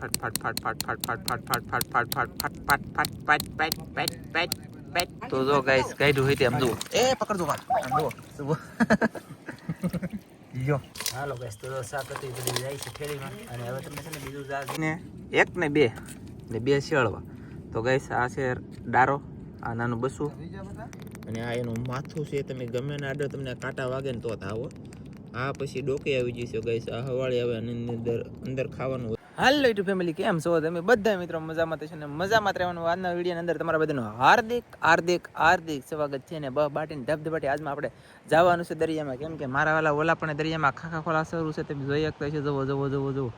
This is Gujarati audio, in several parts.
ફાટ ફાટ ફાટ ફાટ ફાટ ફાટ ફાટ ફાટ ફાટ ફાટ ફાટ ફાટ ફાટ ફાટ ફાટ ફાટ ફાટ ફાટ ફાટ તો જો ગાઈસ કાઢ્યું હોય તે આમ જુઓ એ પકડજો વાત આમ જુઓ જુઓ યો હાલો ગાઈસ તો શાક હતી બધી જાય છે થેલીમાં અને હવે તમને છે ને બીજું જાગ ને એક ને બે ને બે શેળવા તો ગાઈસ આ છે ડારો આ નાનું બસું અને આ એનું માથું છે તમે ગમે ને આડો તમને કાંટા વાગે ને તો થાવો આ પછી ડોકે આવી જશે ગાઈસ આ હવાળી આવે અને અંદર અંદર ખાવાનું હાલો યુટ્યુબ ફેમિલી કેમ છો? તમે બધા મિત્રો મજામાં થશે ને? મજામાં રહેવાનું. આજના વિડીયોની અંદર તમારા બધાનું હાર્દિક હાર્દિક હાર્દિક સ્વાગત છે ને બ બાટીને ધબધબાટી. આજમાં આપણે જવાનું છે દરિયામાં. કેમ કે મારા વાલા ઓલા પણ દરિયામાં ખાખા ખોલા શરૂ છે. તમે જોઈ શકતા છે જવો જવો જવો જવો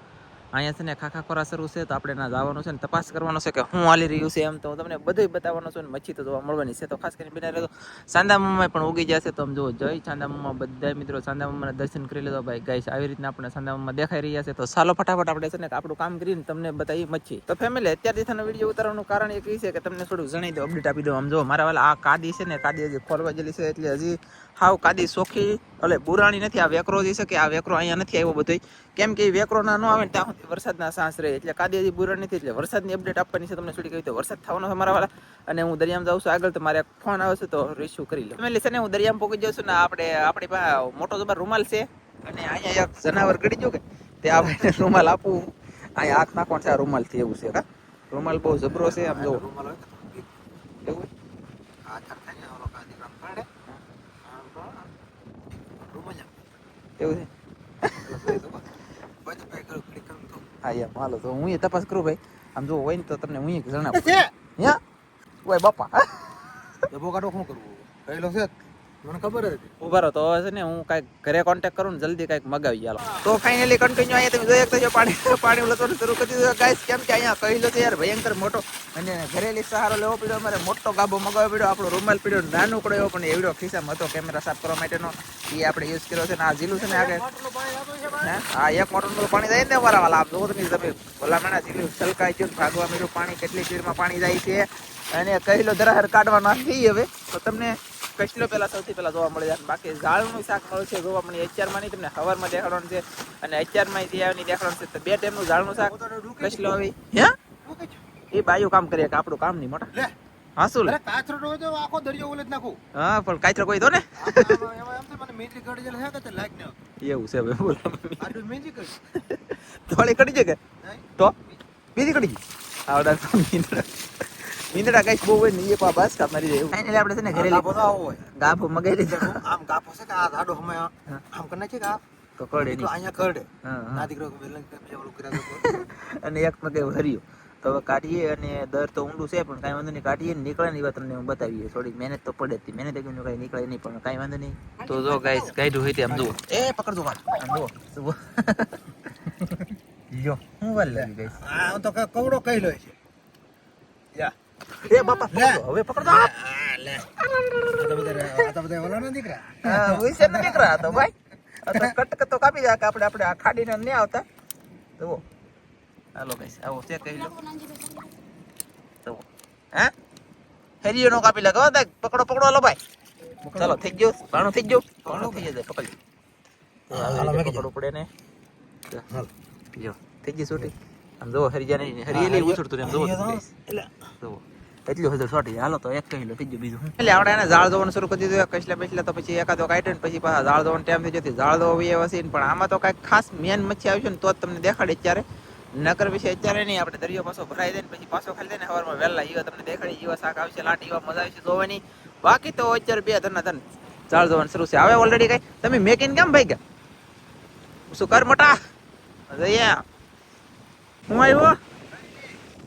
અહીંયા છે ને ખાખા ખોરા શરૂ છે, તો આપણે ના જવાનું છે ને તપાસ કરવાનો છે કે શું હાલી રહ્યું છે એમ તો તમને બધું બતાવવાનું છે ને મચ્છી તો જોવા મળવાની છે, તો ખાસ કરીને બિના રહેતો સાંદામામાં પણ ઉગી જશે તો જુઓ જય સાંદા બધા મિત્રો સાંદા દર્શન કરી લેતો ભાઈ ગાઈસ આવી રીતના આપણે સાંદા મમ્મા દેખાઈ રહ્યા છે, તો ચાલો ફટાફટ આપણે છે ને આપણું કામ કરીને તમને બતાવી મચ્છી. તો ફેમિલી અત્યારથી થઈને વીડિયો ઉતારવાનું કારણ એ છે કે તમને થોડું જણાવી દો અપડેટ આપી દો આમ જો મારા વાલા આ કાદી છે ને, કાદી હજી ખોલવા જેલી છે, એટલે હજી હાવ કાદી સોખી એટલે બુરાણી નથી, આ વેકરો જે છે કે આ વેકરો અહીંયા નથી આવ્યો બધો કેમ કે વેકરો ના ન આવે ને ત્યાં સુધી વરસાદના સાંસ રહે. એટલે કાદી બુરાણી નથી, એટલે વરસાદની અપડેટ આપવાની છે તમને છોડી કહી તો વરસાદ થવાનો છે મારા વાળા. અને હું દરિયામાં જાઉં છું આગળ, તો મારે ફોન આવે છે, તો રિસ્યુ કરી લઉં ફેમિલી છે ને, હું દરિયામાં પહોંચી જાઉં છું ને, આપણે, આપણી પાસે મોટો જબર રૂમાલ છે. અને અહીંયા એક જનાવર ગળી ગયો કે, તે આપણે રૂમાલ આપવું અહીંયા હાથ નાખવાનું છે આ રૂમાલથી એવું છે કા રૂમાલ બહુ જબરો છે, આમ જો. એવું એવું છે. હા યાર હાલો તો હું એ તપાસ કરું ભાઈ. આમ જો હોય ને તો તમને હું જણાવું. ઓય બાપા. બોકાટો શું કરવું? કહેલો છે મને ખબર હતી. ઊભા રહો તો હવે છે ને હું કાંઈક ઘરે કોન્ટેક્ટ કરું ને જલ્દી કાંઈક મગાવી ચાલો તો ફાઇનલી કન્ટિન્યુ અહીંયા તમે જોઈ શકતા છો પાણી પાણી ઉલટવાનું શરૂ કરી દીધું. ગાઈસ કેમ કે અહીંયા કહી લો યાર ભયંકર મોટો અને ઘરેલી સહારો લેવો પડ્યો અમારે મોટો ગાબો મગાવવો પડ્યો આપણો રૂમાલ પીડ્યો નાનું પડ્યો એવો પણ એવડો ખિસ્સામાં હતો કેમેરા સાફ કરવા માટેનો. એ આપણે યુઝ કર્યો છે ને આ ઝીલું છે ને આગળ. હા? એક મોટરનું પાણી જાય ને અમારા વાલા આપ જોવો તમે તમે ભલામણા ઝીલું છલકાઈ ગયું ભાગવા મળ્યું પાણી કેટલી સ્પીડમાં પાણી જાય છે. અને કહેલો ધરાહર કાઢવા નાખી હવે. તો તમને કચલો પહેલા સૌથી પહેલા જોવા મળે જાય બાકી ઝાડનું શાક મળે છે જોવા મળે અત્યારમાં નહીં તમને સવારમાં દેખાડવાનું છે અને અત્યારમાં ની દેખાડવાનું છે તો બે ટાઈમનું ઝાડનું શાક કચલો આવી હે? એ બાયું કામ કરીએ કે આપણું કામ નહીં મોટા. હા શું લે? કાચરો તો આખો દરિયો ઓલે નાખું. હા પણ કાચરો કોઈ દો ને. એમાં એમ તો મને મેજિક કરી જેલ હે કે તે લાગ એવું છે ભાઈ બોલો. આટલું મેજિક જ કડી છે કે? નહીં? તો? બીજી કડી આવડા મીંદડા કઈ બહુ હોય ને એ પા બસ કાપ મારી જાય એટલે આપણે છે ને ઘરે આ ગાભો તો આવો હોય. ગાફો મગાઈ લીધો. આમ ગાફો છે કે આ ગાડો હમે આમ કને છે ગાફ આ? તો તો નહીં. અહીંયા કરડે. હા, ના હા. દીકરો ઓલું કર્યા અને એક મગે હર્યું. તો હવે કાઢીએ અને દર તો ઊંડું છે પણ કાંઈ વાંધો નહીં. કાઢીએ ને નીકળે નહીં વાત તમને હું બતાવીએ. થોડીક મહેનત તો પડે હતી મહેનત એકનું કાંઈ નીકળે નહીં પણ કાંઈ વાંધો નહીં. તો જો ગાઈસ કાઢ્યું હોય તે આમ જુઓ. એ પકડજો વાત. આમ જુઓ. જુઓ. યો હું વાર લાગી ગાઈસ? આ તો ક- કવડો કહી લો છે. કાપી જાય હેરીઓ નો કાપી લાગો દે પકડો પકડો હલો ભાઈ. ચાલો થઈ ગયો. ભાણું થઈ ગયો? ભાણું થઈ જશે પકડી. પકડવું પડે ને. જો થઈ ગઈ છૂટી. આમ જુઓ હરિયાને હરિયેલી ઉછળતું એમ જુઓ જુઓ. એટલું હજાર છોટી. હાલો તો એક કહી લો થઈ ગયું બીજું. એટલે આપણે એને ઝાડ ધોવાનું શરૂ કરી દીધું કસલા બેસલા તો પછી એકાદો કાઢ્યો ને પછી પાછા ઝાડ ધોવાનું ટાઈમ થઈ જતી ઝાડ આવ્યા છે પણ આમાં તો કાંઈક ખાસ મેન મચ્છી આવી છે ને, તો જ તમને દેખાડે અત્યારે. નકર વિશે અત્યારે નહીં, આપણે દરિયો પાછો ભરાઈ દે ને પછી પાછો ખાલી ને, સવારમાં વહેલા ઈવા તમને દેખાડી, ઈવા શાક આવશે લાટ, ઈવા મજા આવશે જોવાની. બાકી તો અત્યારે બે ધરના ધન. ઝાડ જોવાનું શરૂ છે. હવે ઓલરેડી કઈ, તમે મેકીને કેમ ભાઈ ગયા શું કર મોટા? જઈએ. હું આવ્યો?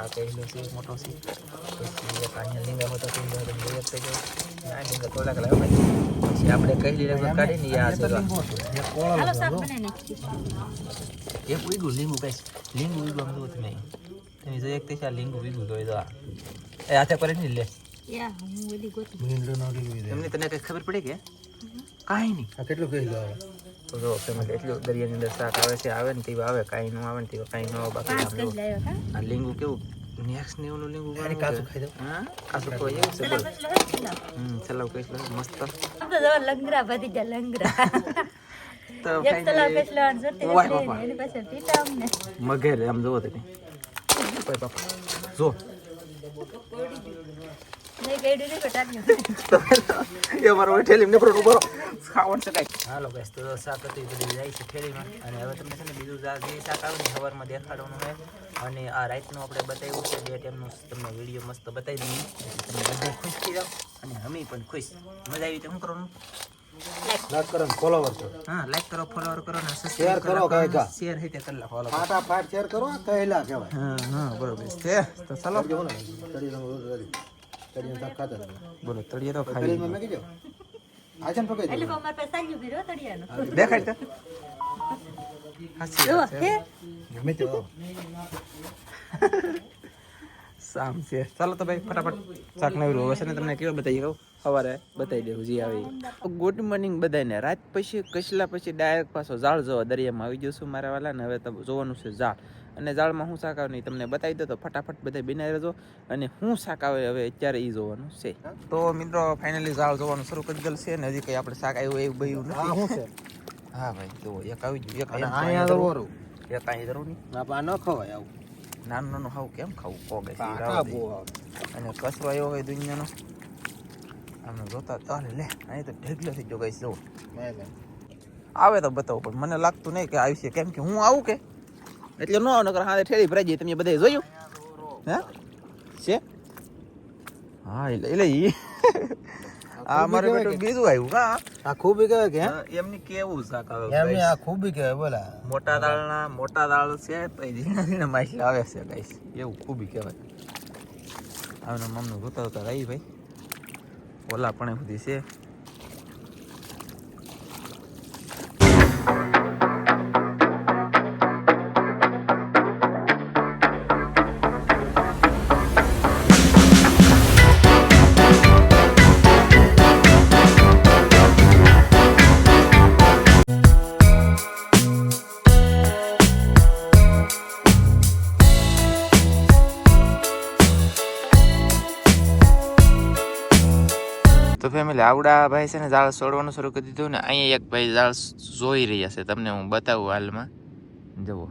આ કહેલો છે મોટો છે. પછી એક અહીંયા લીંગા મોટો લીંગો હતો તમે થઈ ગયો. આ લીંગા થોડાક લાવ્યો પછી. આપણે કહેલી લગભગ કાઢીને આ છે એક એક ઉઈગું લીંબુ કઈશ લીંબુ ઉઈગું આમ જોવું તમે તમે જો એક આ લીંબુ ઉઈગું જોઈ દો આ. એ હાથે કરે નહીં લે. ભીંડો નો લીલું છે એમને તને કઈ ખબર પડી કે? કાંઈ નહીં. આ કેટલું કહી લો તો જો ફેમિલી એટલું દરિયાની અંદર શાક આવે છે આવે ને તે આવે કાંઈ ન આવે ને તે કાંઈ ન આવે બાકી આ લીંગુ કેવું? નેક્સ ને એવું લીંબુ અને કાચું ખાઈ દઉં. હા? કાચું કોઈ એવું છે હમ ચલાવ કઈ મસ્ત. લંગરા બધી જા લંગરા. તો મગેર આમ જોવો તમે કોઈ બાપા. જો. એ મારો ઠેલી ને પ્રોટો બરો ખાવણ છે કાઈ. હાલો ગાઈસ તો શાક હતી બધી જાય છે થેલીમાં અને હવે તમને છે ને બીજું જા શાક આવે ને સવારમાં દેખાડવાનું છે. અને આ રાઈતનું આપણે બતાવ્યું છે બે ટાઈમનું તમને વીડિયો મસ્ત બતાવી દઈએ. તમે બધા ખુશ થઈ જાઓ. અને અમે પણ ખુશ. મજા આવી તો શું કરવાનું? લાઈક કરો ને કરો. હા લાઈક કરો ફોલોવર કરો ને સબસ્ક્રાઇબ કરો, કાંઈ શેર હિટે કરી નાખો હાલો. ફાટાફાટ શેર કરો કહેલા કહેવાય. હા હા બરોબર છે. તો ચાલો. કરજો ને તળીનું શાક ખાતા. બોલો તળિયે તો ખાઈ તળીમાં મેં કીધું આચન પકાઈ એટલે અમારે પાસે સાંજુ પીરો તળિયાનો. દેખાડ તો. હાસી જો હે? ગમે તો સામ છે. ચાલો તો ભાઈ ફટાફટ શાક નવી હવે છે ને તમને કેવું બતાવી કહું? સવારે બતાવી દેવું જે આવી ગુડ મોર્નિંગ બધાને રાત પછી કસલા પછી ડાયરેક્ટ પાછો ઝાડ જોવા દરિયામાં આવી જશું મારા વાલા ને હવે તો જોવાનું છે ઝાડ. અને ઝાડમાં હું શાક આવે તમને બતાવી દો તો ફટાફટ બધા બનાવી રહેજો. અને શું શાક આવે હવે અત્યારે એ જોવાનું છે. તો મિત્રો ફાઇનલી ઝાડ જોવાનું શરૂ કરી દેલ છે ને હજી કંઈ આપણે શાક આવ્યું એવું બયું નથી. હા ભાઈ જો એક આવી ગયું એક અહીંયા. ઓરું. એક અહીં જરૂર નહીં. આપણે ન ખવાય આવું. નાનું નાનું ખાવું કેમ ખાવું? આવે. અને કચરો આવ્યો હોય દુનિયાનો. આમ જોતા અરે લે અહીં તો ઢેગલો થઈ ગયો ગઈ જો મેં મેં. આવે તો બતાવો પણ મને લાગતું નહીં કે આવશે કેમ કે હું આવું કે? એટલે નો આવું નકર હા ઠેરી ભરાઈ જઈએ તમે બધાએ જોયું? હે? છે? હા એટલે એટલે ઈ. આ મારે બેટું બીજું આવ્યું હા. આ ખૂબી કહેવાય કે હે? એમની કેવું શાક આવે એમની આ ખૂબી કહેવાય બોલા. મોટા દાળના મોટા દાળ છે તો ઝીણા ઝીણા માછલી આવે છે ગાઈસ. એવું ખૂબી કહેવાય. આમને મમ્મી જોતા જોતા રહી ભાઈ. ઓલા પણ સુધી છે. એટલે આવડા ભાઈ છે ને ઝાડ છોડવાનું શરૂ કરી દીધું ને અહીંયા એક ભાઈ ઝાડ જોઈ રહ્યા છે. તમને હું બતાવું હાલમાં. જુઓ.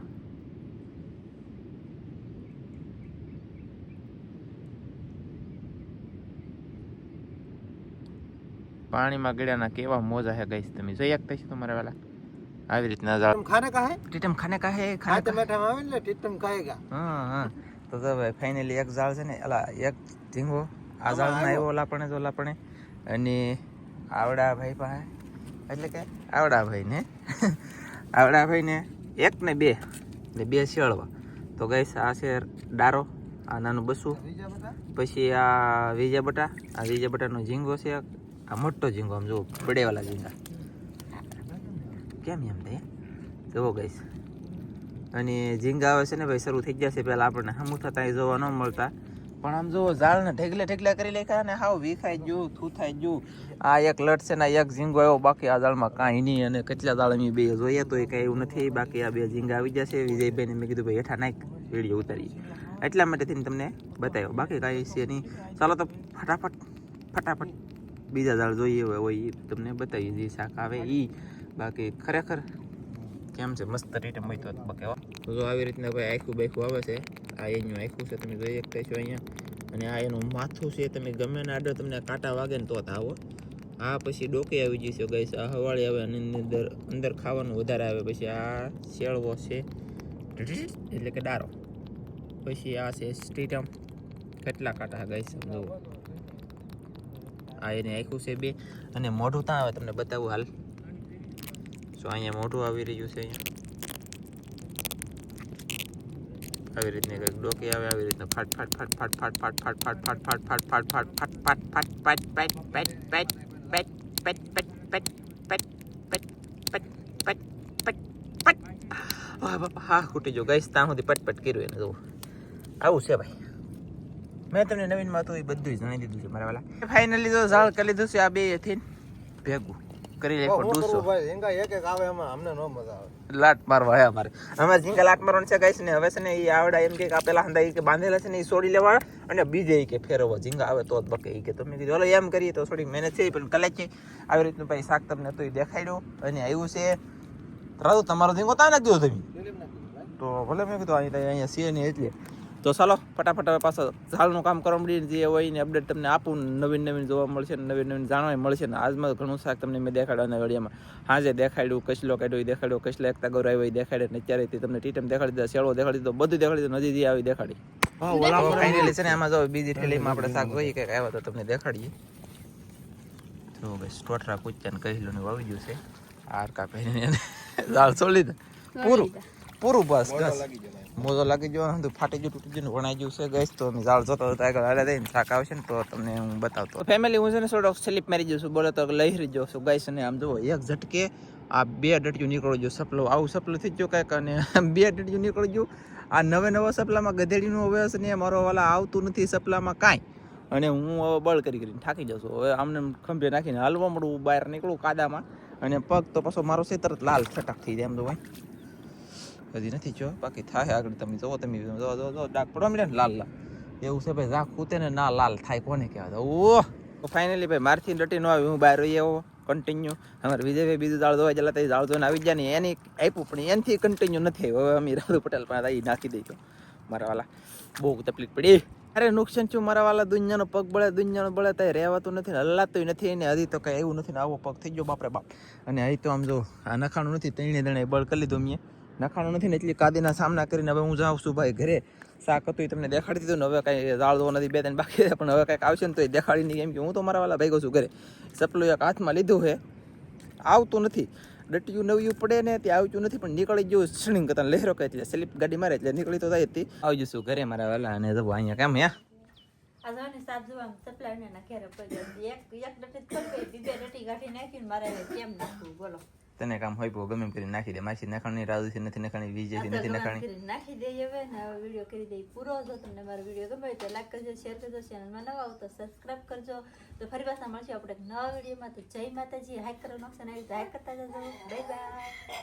પાણીમાં ગળ્યાના કેવા મોજા હે ગઈ તમે. જોઈ એક છો તમારે વાલા? આવી રીતના ઝાડ. ખાને કહે? હે ટીટમ ખાને કા ખાને કા મેઠા આવે ને ટીટમ ખાએગા હા હા. તો ભાઈ ફાઇનલી એક ઝાડ છે ને અલા એક ઢીંગો આ ઝાડ ના આવ્યો. ઓલા જો ઓલા પણ અને આવડા ભાઈ પાસે. એટલે કે આવડા ભાઈ ને આવડા ભાઈ ને એક ને બે. ને બે શેળવા. તો ગઈ આ છે ડારો, આ નાનું બસું. પછી આ વીજા બટા, આ વીજા બટાનો ઝીંગો છે. આ મોટો ઝીંગો, આમ જુઓ પડેવાલા ઝીંગા. કેમ એમ થાય? જુઓ ગઈશ અને ઝીંગા આવે છે ને ભાઈ, શરૂ થઈ ગયા છે. પહેલાં આપણને હમું થતા એ જોવા ન મળતા. પણ આમ જુઓ, ઝાડને ઢેગલે ઢેગલા કરી લેખા ને હાવ વિખાઈ ગયું, થૂથાઈ ગયું. આ એક લટ છે ને એક ઝીંગો આવ્યો, બાકી આ ઝાડમાં કાંઈ નહીં અને કેટલા ઝાડ બે જોઈએ તો એ કાંઈ એવું નથી. બાકી આ બે ઝીંગા આવી જશે વિજયભાઈને મેં કીધું, ભાઈ, હેઠા નાખ, વીડિયો ઉતારી. એટલા માટે થઈને તમને બતાવ્યો. બાકી કાંઈ છે નહીં. ચાલો તો ફટાફટ ફટાફટ બીજા ઝાડ જોઈએ હોય એ તમને બતાવી જે શાક આવે એ બાકી ખરેખર કેમ છે? મસ્ત રીતે મળી તો બાકી, હો. જો આવી રીતના ભાઈ આખું બાખું આવે છે? આ એનું આખું છે, તમે જોઈ શકતા છો અહીંયા. અને આ એનું માથું છે, તમે ગમે ને આડો તમને કાંટા વાગે ને તો આવો. આ પછી ડોકે આવી જશે ગઈ આ હવાળી આવે અને અંદર અંદર ખાવાનું વધારે આવે. પછી આ શેળવો છે, એટલે કે ડારો. પછી આ છે સ્ટીટમ કેટલા કાંટા ગઈ છે આ એને આખું છે બે. અને મોઢું ત્યાં આવે, તમને બતાવું હાલ. સો અહીંયા મોઢું આવી રહ્યું છે અહીંયા આવી રીતની કંઈક ડોકી આવે આવી રીતના ફાટ ફાટ ફાટ ફાટ ફાટ ફાટ ફાટ ફાટ ફાટ ફાટ ફાટ ફાટ ફાટ ફાટ ફાટ ફાટ ફાટ ફાટ પેટ પેટ પેટ પેટ પેટ પેટ પેટ પેટ ફાટ ફાટ ફાટ હા બાપા હા ખૂટી જો ગઈશ ત્યાં સુધી પટ પટ કર્યું એને તો આવું છે ભાઈ મેં તમને નવીનમાં તો એ બધું જણાવી દીધું છે મારા વાલા ફાઇનલી તો ઝાડ કરી લીધું છે આ બેથી ભેગું કરી લે પણ ડૂસો. ભાઈ ઝીંગા એક એક આવે એમાં અમને નો મજા આવે. લાટ મારવા હે અમારે. અમારે ઝીંગા લાટ મારવાનું છે ગાઈસ ને હવે છે ને એ આવડા એમ કે આ પેલા હંદા ઈ કે બાંધેલા છે ને એ છોડી લેવા અને બીજે ઈ કે ફેરવો ઝીંગા આવે તો જ બકે ઈ કે તમે કીધું હલો એમ કરીએ તો થોડી મહેનત છે પણ કલાક છે. આવી રીતનું ભાઈ શાક તમને તો ઈ દેખાડ્યું અને આવ્યું છે. રાધુ તમારો ઝીંગો તા નાખ્યો તમે? તો ભલે મેં કીધું અહીંયા અહીંયા છીએ ને એટલે. તો ચાલો ફટાફટ હવે પાછો ઝાલનું કામ કરવા મળીને જે હોય ને અપડેટ તમને આપું નવીન નવીન જોવા મળશે ને નવીન નવીન જાણવા મળશે ને આજમાં ઘણું શાક તમને મેં દેખાડવાના અને ઘડિયામાં હાજે દેખાડ્યું કચલો કાઢ્યો એ દેખાડ્યો કચલા એકતા ગૌર આવ્યો એ દેખાડે ને અત્યારે તમને ટીટમ દેખાડી દીધા શેળો દેખાડી દીધો બધું દેખાડી દીધું નદી જે આવી દેખાડી. ફાઇનલી છે ને આમાં જો બીજી થેલીમાં આપણે શાક જોઈએ કંઈક આવ્યા તો તમને દેખાડીએ. જો બસ ટોટરા કૂચ્યાને કહેલું ને વાવી ગયું છે. આરકા પહેરીને એને ઝાડ છોડી દે. પૂરું પૂરું બસ બસ. લાગી જાય મોજો લાગી ગયો તો ફાટી ગયું, તૂટી ગયું વણાઈ ગયું છે ગઈશ તો ઝાડ જોતો હતો આગળ હાલે દઈને શાક આવશે ને તો તમને હું બતાવતો ફેમિલી હું છે ને થોડોક સ્લીપ મારી જઉં છું. બોલો તો લહેરી જાઉં છું ગઈશ અને આમ જુઓ, એક ઝટકે આ બે ડટિયું નીકળો જો સપલો, આવું સપલું થઈ ગયું કાંઈક અને બે ડટિયું નીકળી ગયું. આ નવે નવા સપલામાં ગધેડીનું હવે છે ને મારો વાલા આવતું નથી સપલામાં કાંઈ. અને હું હવે બળ કરી કરીને થાકી જાઉં છું. હવે આમને આમ ખંભે નાખીને હાલવા મળું, બહાર નીકળું કાદામાં. અને પગ તો પાછો મારો છે, તરત લાલ છટક થઈ જાય એમ તો ભાઈ. હજી નથી જો બાકી થાય આગળ તમે જોવો, તમે જો જો જો ડાક પડવા મળે ને લાલ લાલ. એવું છે ભાઈ રાખ ખૂતે ને ના લાલ થાય કોને કહેવાય? ઓ ફાઇનલી ભાઈ, મારથી ડટી નો આવી, હું બહાર રહી આવો કન્ટિન્યુ અમારે વિજયભાઈ બીજું જાળ ધોવા જલા તો જાળ ધોઈને આવી ગયા ને, એની આપ્યું, પણ એનથી કન્ટિન્યુ નથી હવે અમે રાધુ પટેલ પણ એ નાખી દઈશું મારા વાલા, બહુ તકલીફ પડી. અરે નુકસાન છું મારા વાલા, દુનિયાનો પગ બળે, દુનિયાનો બળે તો રહેવાતું નથી હલાતું નથી ને, હજી તો કંઈ એવું નથી ને, આવો પગ થઈ ગયો બાપરે બાપ. અને અહીં તો આમ જો, આ નખાણું નથી ત્રણે તેણે બળ કરી લીધું મેં. નખાણું નથી ને એટલી કાદીના સામના કરીને હવે હું જાઉં છું ભાઈ ઘરે. શાક હતું એ તમને દેખાડી દીધું ને હવે કાંઈ જાળવો નથી, બે ત્રણ બાકી પણ હવે કાંઈક આવશે ને તો એ દેખાડી નહીં. એમ કે હું તો મારા વાલા ભાઈ છું ઘરે. ચપલું એક હાથમાં લીધું છે. આવતું નથી. ડટ્યું નવ્યું પડે ને તે આવતું નથી, પણ નીકળી ગયું સ્વિંગ કરતા લહેરો કહે એટલે સ્લીપ ગાડી મારે એટલે નીકળી તો થાય હતી આવી જશું ઘરે મારા વાલા અને જવું અહીંયા કેમ, હે? બોલો. તને કામ હોય ગમે એમ કરી નાખી દે માસી નખાણી છે નથી નખાણી વિજયથી છે નથી નખાણી નાખી દે હવે ને હવે વીડિયો કરી દે પૂરો જો તમને મારો વીડિયો ગમે તો લાઈક કરજો શેર કરજો ચેનલમાં નવા આવો તો સબસ્ક્રાઇબ કરજો તો ફરી પાછા મળશે આપણે નવા વિડીયોમાં તો જય માતાજી હાઈક કરવાનું ઓપ્શન આવી તો હાઈક કરતા જજો બાય બાય